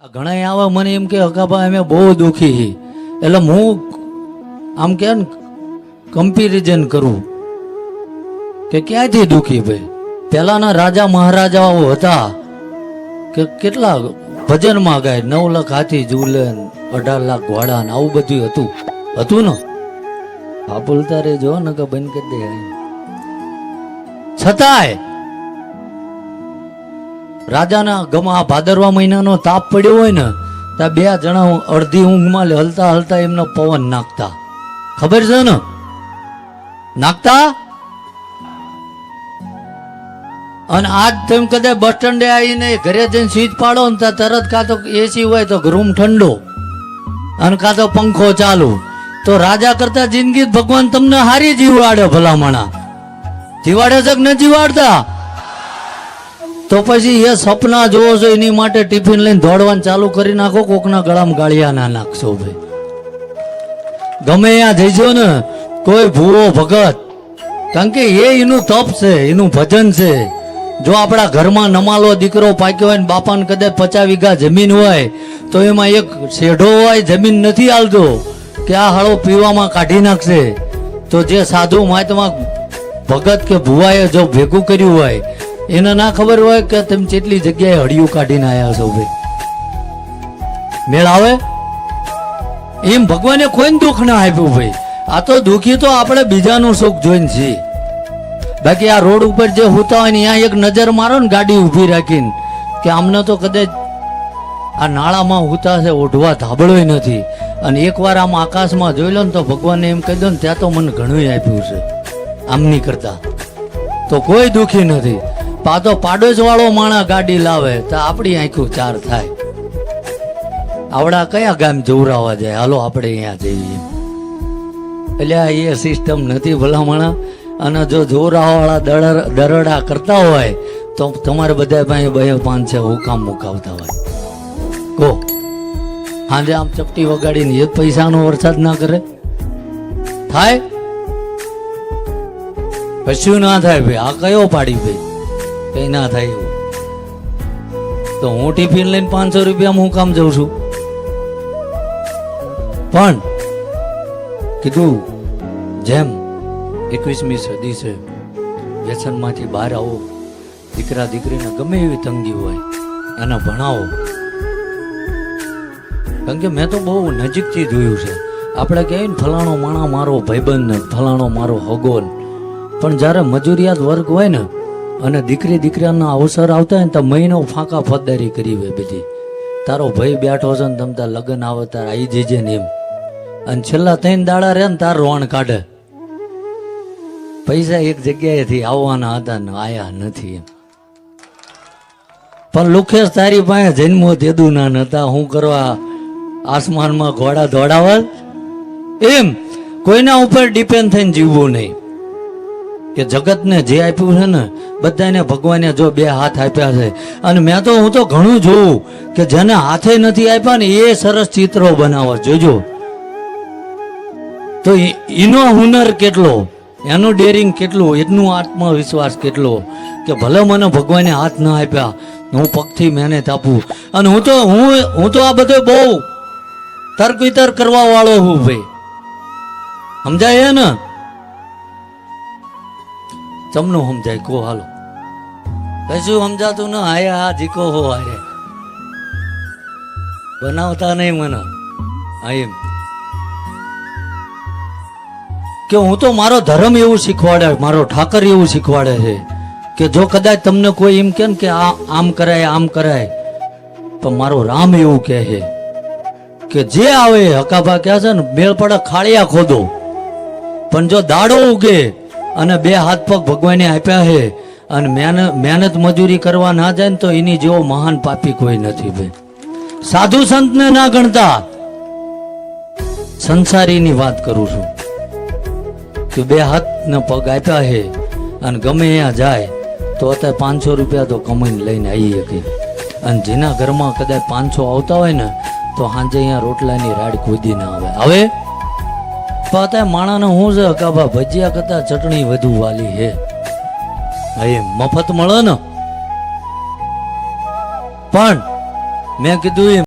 ઘણા આવે મને એમ કે હકાભાઈ અમે બહુ દુઃખી છીએ એટલે હું આમ કે કમ્પેરિઝન કરું કે ક્યાંથી દુઃખી ભાઈ? પહેલાના રાજા મહારાજાઓ હતા કે કેટલા ભજનમાં ગાય નવ લાખ હાથી ઝૂલે અઢાર લાખ ઘોડા ને, આવું બધું હતું. હતું ને? આ બોલતા રે જો ને કે બંધ કરી દે છતાંય રાજાના ગમા ભાદરવા મહિનાનો તાપ પડ્યો હોય ને ત્યાં બે જણા અડધી ઊંઘમાં હલતા હલતા એમનો પવન નાખતા. ખબર છે ને? નાખતા? અને આજ તેમ કદાચ બસ સ્ટેન્ડે આવીને ઘરે જઈને સ્વિચ પાડો ને ત્યાં તરત કાં તો એસી હોય તો રૂમ ઠંડો અને કાં તો પંખો ચાલુ. તો રાજા કરતા જિંદગી ભગવાન તમને હારી જીવાડે ભલામણા. જીવાડે છે કે ન જીવાડતા? તો પછી એ સપના જોવો છો, એની માટે ટિફિન લઈને દોડવાનું ચાલુ કરી નાખો, કોકના ગળામાં ગાળિયા ના નાખશો ભાઈ. ગમે ત્યાં જઈજો ને, કોઈ ભૂવો ભગત, કારણ કે એ એનું તપ છે, એનું ભજન છે. જો આપણા ઘરમાં નમાલો દીકરો પાક્યો હોય ને, બાપાને કદાચ પચાસ વીઘા જમીન હોય, તો એમાં એક શેઢો હોય, જમીન નથી હાલતો, કે આ હળો પીવામાં કાઢી નાખશે. તો જે સાધુ મહાત્મા ભગત કે ભુવાએ જો ભેગું કર્યું હોય એને ના ખબર હોય કે તમે કેટલી જગ્યાએ હળિયું કાઢીને આવ્યા છો ભાઈ. મેળ આવે? એમ ભગવાને કોઈને દુઃખ ના આપ્યું ભાઈ? આ તો દુઃખી તો આપણે બીજાનું સુખ જોઈને છીએ. બાકી આ રોડ ઉપર જે હોતા હોય ને, ત્યાં એક નજર મારો ને ગાડી ઊભી રાખીને કે આમને તો કદાચ આ નાળામાં હોતા છે ઓઢવા ધાબળોય નથી. અને એકવાર આમ આકાશમાં જોઈ લો ને તો ભગવાને એમ કહી દો ને, ત્યાં તો મને ઘણું આપ્યું છે આમની કરતા. તો કોઈ દુઃખી નથી. પાતો પાડોશ વાળો માણા ગાડી લાવે, તો આપણી આંખું ચાર થાય. આવડા કયા ગામ જોવરાવા જાય? હાલો, આપણે અહીંયા જઈએ. એટલે આ એ સિસ્ટમ નથી ભલામણા અને જો જોરાવાળા દરડ કરતા હોય, તો તમારે બધા ભાઈ બે પાંચ છે હુકામ મુકાવતા હોય. કહો હાજે આમ ચપટી વગાડીને એ પૈસાનો વરસાદ ના કરે? થાય? કશું ના થાય ભાઈ. આ કયો પાડી ભાઈ? કઈ ના થાય એવું. તો હું ટિફિન લઈને પાંચસો રૂપિયામાં હું કામ જઉં છું. પણ કીધું, જેમ એકવીસમી સદી છે, વ્યસનમાંથી બહાર આવો. દીકરા દીકરીને ગમે એવી તંગી હોય, એને ભણાવો. કારણ કે મેં તો બહુ નજીકથી જોયું છે. આપણે કહીએ ને ફલાણો માણા મારો ભાઈબંધ ફલાણો મારો હગોન પણ જ્યારે મજૂરિયાત વર્ગ હોય ને અને દીકરી દીકરાના અવસર આવતા હોય ને તો મહિનો ફાંકા ફોજદારી કરી હોય બધી તારો ભાઈ બેઠો છે ને તમ તાર લગ્ન આવે તાર આવી જજે ને એમ. અને છેલ્લા ત્રણ દાડા રહે ને તાર રોણ કાઢે. પૈસા એક જગ્યાએથી આવવાના હતા ને આયા નથી એમ. પણ લુખેશ તારી પાસે જન્મો દેદું ના નતા. હું કરવા આસમાનમાં ઘોડા દોડાવા એમ. કોઈના ઉપર ડિપેન્ડ થઈને જીવવું નહીં. કે જગતને જે આપ્યું છે ને બધાને ભગવાને જો બે હાથ આપ્યા છે. અને મેં તો હું તો ઘણું જોઉં કે જેને હાથે નથી આપ્યા ને એ સરસ ચિત્રો બનાવવા જોજો. તો એનો હુનર કેટલો? એનું ડેરિંગ કેટલું? એનું આત્મવિશ્વાસ કેટલો? કે ભલે મને ભગવાને હાથ ના આપ્યા, હું પગથી મહેનત આપું. અને હું તો હું હું તો આ બધો બહુ તર્ક વિતર્ક કરવા વાળો હું ભાઈ. સમજાય ને? ચમનું સમજાય કો હાલો. કશું સમજાતું ન આયા હા જીકો હો આરે બનાવતા નહીં મને. હા, એમ. કે હું તો મારો ધર્મ એવું શીખવાડે, મારો ઠાકર એવું શીખવાડે છે, કે જો કદાચ તમને કોઈ એમ કે કે આ આમ કરાય આમ કરાય, તો મારો રામ એવું કહે છે, કે જે આવે હકાભા કહે છે ને બેળ પડે ખાળિયા ખોદો. પણ જો દાડો ઉગે અને બે હાથ પગ ભગવાને આપ્યા છે અને મહેનત મજૂરી કરવા ના જાય ને તો એની જેવો મહાન પાપી કોઈ નથી ભાઈ. સાધુ સંતને ના ગણતા. સંસારીની વાત કરું છું. કે બે હાથ ને પગ આપ્યા છે અને ગમે ત્યાં જાય, તો અત્યારે પાંચસો રૂપિયા તો કમાઈને લઈને આવી શકે અને જેના ઘરમાં કદાચ પાંચસો આવતા હોય ને, તો સાંજે અહીંયા રોટલાની રાડ ખોદી ના આવે. હવે અત્યારે માણાને હું છે કાબા ભજીયા કરતા ચટણી વધુ વાલી હે એ મફત મળે ને. પણ મેં કીધું એમ